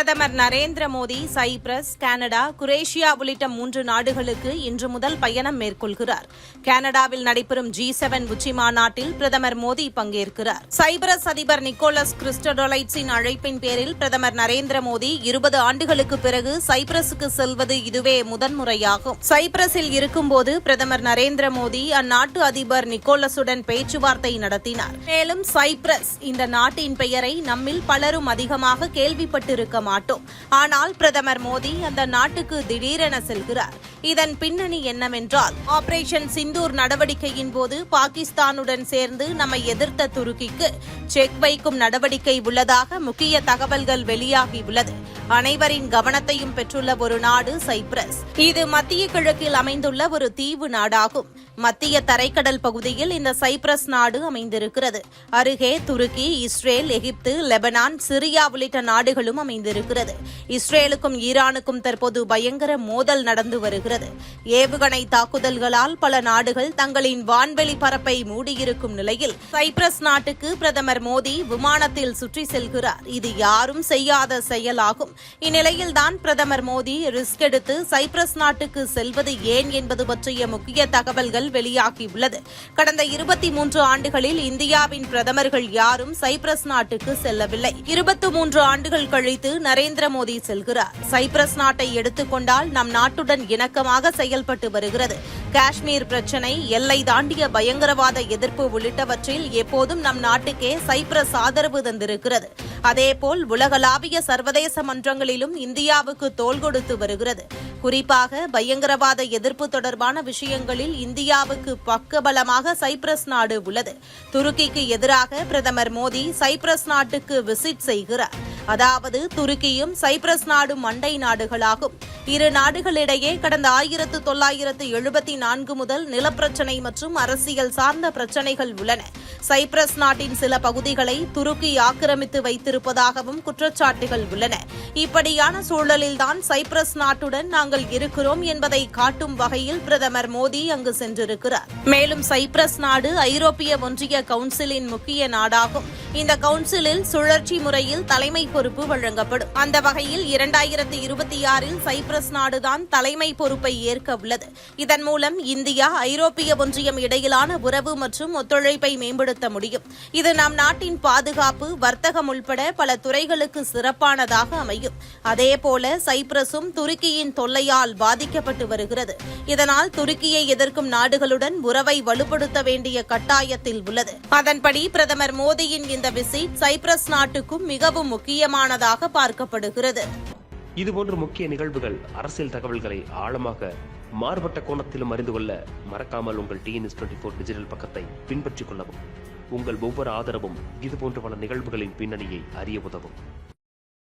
பிரதமர் Narendra Modi Cyprus Canada Croatia உள்ளிட்ட மூன்று நாடுகளுக்கு இன்று முதல் பயணம் மேற்கொள்கிறார். கனடாவில் நடைபெறும் ஜி செவன் உச்சி மாநாட்டில் பிரதமர் மோடி பங்கேற்கிறார். சைப்ரஸ் அதிபர் நிக்கோலஸ் கிறிஸ்டடோலைட்ஸின் அழைப்பின் பேரில் பிரதமர் நரேந்திர மோடி இருபது ஆண்டுகளுக்கு பிறகு சைப்ரஸுக்கு செல்வது இதுவே முதன்முறையாகும். சைப்ரஸில் இருக்கும்போது பிரதமர் நரேந்திர மோடி அந்நாட்டு அதிபர் நிக்கோலஸுடன் பேச்சுவார்த்தை நடத்தினார். மேலும் சைப்ரஸ் இந்த நாட்டின் பெயரை நம்மில் பலரும் அதிகமாக கேள்விப்பட்டிருக்க மாட்டோம். ஆனால் பிரதமர் மோடி அந்த நாட்டுக்கு திடீரென செல்கிறார். இதன் பின்னணி என்னவென்றால் ஆபரேஷன் சிந்தூர் நடவடிக்கையின் போது பாகிஸ்தானுடன் சேர்ந்து நம்மை எதிர்த்த துருக்கிக்கு செக் வைக்கும் நடவடிக்கை உள்ளதாக முக்கிய தகவல்கள் வெளியாகியுள்ளது அனைவரின் கவனத்தையும் பெற்றுள்ள ஒரு நாடு சைப்ரஸ். இது மத்திய கிழக்கில் அமைந்துள்ள ஒரு தீவு நாடாகும். மத்திய தரைக்கடல் பகுதியில் இந்த சைப்ரஸ் நாடு அமைந்திருக்கிறது. அருகே துருக்கி இஸ்ரேல் எகிப்து லெபனான் சிரியா உள்ளிட்ட நாடுகளும் அமைந்திருக்கிறது. இஸ்ரேலுக்கும் ஈரானுக்கும் தற்போது பயங்கர மோதல் நடந்து வருகிறது. ஏவுகணை தாக்குதல்களால் பல நாடுகள் தங்களின் வான்வெளி பரப்பை மூடியிருக்கும் நிலையில் சைப்ரஸ் நாட்டுக்கு பிரதமர் மோடி விமானத்தில் சுற்றி செல்கிறார். இது யாரும் செய்யாத செயலாகும். இந்நிலையில்தான் பிரதமர் மோடி ரிஸ்க் எடுத்து சைப்ரஸ் நாட்டுக்கு செல்வது ஏன் என்பது பற்றிய முக்கிய தகவல்கள் வெளியாகியுள்ளது. கடந்த இருபத்தி மூன்று ஆண்டுகளில் இந்தியாவின் பிரதமர்கள் யாரும் சைப்ரஸ் நாட்டுக்கு செல்லவில்லை. இருபத்தி மூன்று ஆண்டுகள் கழித்து நரேந்திர மோடி செல்கிறார். சைப்ரஸ் நாட்டை எடுத்துக்கொண்டால் நம் நாட்டுடன் இணக்கமாக செயல்பட்டு வருகிறது. காஷ்மீர் பிரச்சினை எல்லை தாண்டிய பயங்கரவாத எதிர்ப்பு உள்ளிட்டவற்றில் எப்போதும் நம் நாட்டுக்கே சைப்ரஸ் ஆதரவு தந்திருக்கிறது. அதேபோல் உலகளாவிய சர்வதேச மன்றங்களிலும் இந்தியாவுக்கு தோள் கொடுத்து வருகிறது. குறிப்பாக பயங்கரவாத எதிர்ப்பு தொடர்பான விஷயங்களில் இந்தியாவுக்கு பக்கபலமாக சைப்ரஸ் நாடு உள்ளது. துருக்கிக்கு எதிராக பிரதமர் மோடி சைப்ரஸ் நாட்டுக்கு விசிட் செய்கிறார். அதாவது துருக்கியும் சைப்ரஸ் நாடும் அண்டை நாடுகளாகும். இரு நாடுகளிடையே கடந்த ஆயிரத்து தொள்ளாயிரத்து எழுபத்தி நான்கு முதல் நிலப்பிரச்சினை மற்றும் அரசியல் சார்ந்த பிரச்சினைகள் உள்ளன. சைப்ரஸ் நாட்டின் சில பகுதிகளை துருக்கி ஆக்கிரமித்து வைத்திருப்பதாகவும் குற்றச்சாட்டுகள் உள்ளன. இப்படியான சூழலில்தான் சைப்ரஸ் நாட்டுடன் நாங்கள் இருக்கிறோம் என்பதை காட்டும் வகையில் பிரதமர் மோடி அங்கு சென்றிருக்கிறார். மேலும் சைப்ரஸ் நாடு ஐரோப்பிய ஒன்றிய கவுன்சிலின் முக்கிய நாடாகும். இந்த கவுன்சிலில் சுழற்சி முறையில் தலைமை பொறுப்பு வழங்கப்படும். அந்த வகையில் இரண்டாயிரத்து இருபத்தி ஆறில் சைப்ரஸ் நாடுதான் தலைமை பொறுப்பை ஏற்க உள்ளது. இதன் மூலம் இந்தியா ஐரோப்பிய ஒன்றியம் இடையிலான உறவு மற்றும் ஒத்துழைப்பை மேம்படுத்த முடியும். இது நம் நாட்டின் பாதுகாப்பு வர்த்தகம் உள்பட பல துறைகளுக்கு சிறப்பானதாக அமையும். அதேபோல சைப்ரஸும் துருக்கியின் தொல்லையால் பாதிக்கப்பட்டு வருகிறது. இதனால் துருக்கியை எதிர்க்கும் நாடுகளுடன் உறவை வலுப்படுத்த வேண்டிய கட்டாயத்தில் உள்ளது. அதன்படி பிரதமர் மோடியின் இந்த விசிட் சைப்ரஸ் நாட்டுக்கும் மிகவும் முக்கியமானதாக பார்க்கப்படுகிறது. இதுபோன்ற முக்கிய நிகழ்வுகள் அரசியல் தகவல்களை ஆழமாக மாறுபட்ட கோணத்திலும் அறிந்து கொள்ள மறக்காமல் உங்கள் டிஎன்எஸ் டுவெண்ட்டி ஃபோர் டிஜிட்டல் பக்கத்தை பின்பற்றிக் கொள்ளவும். உங்கள் ஒவ்வொரு ஆதரவும் இதுபோன்ற பல நிகழ்வுகளின் பின்னணியை அறிய உதவும்.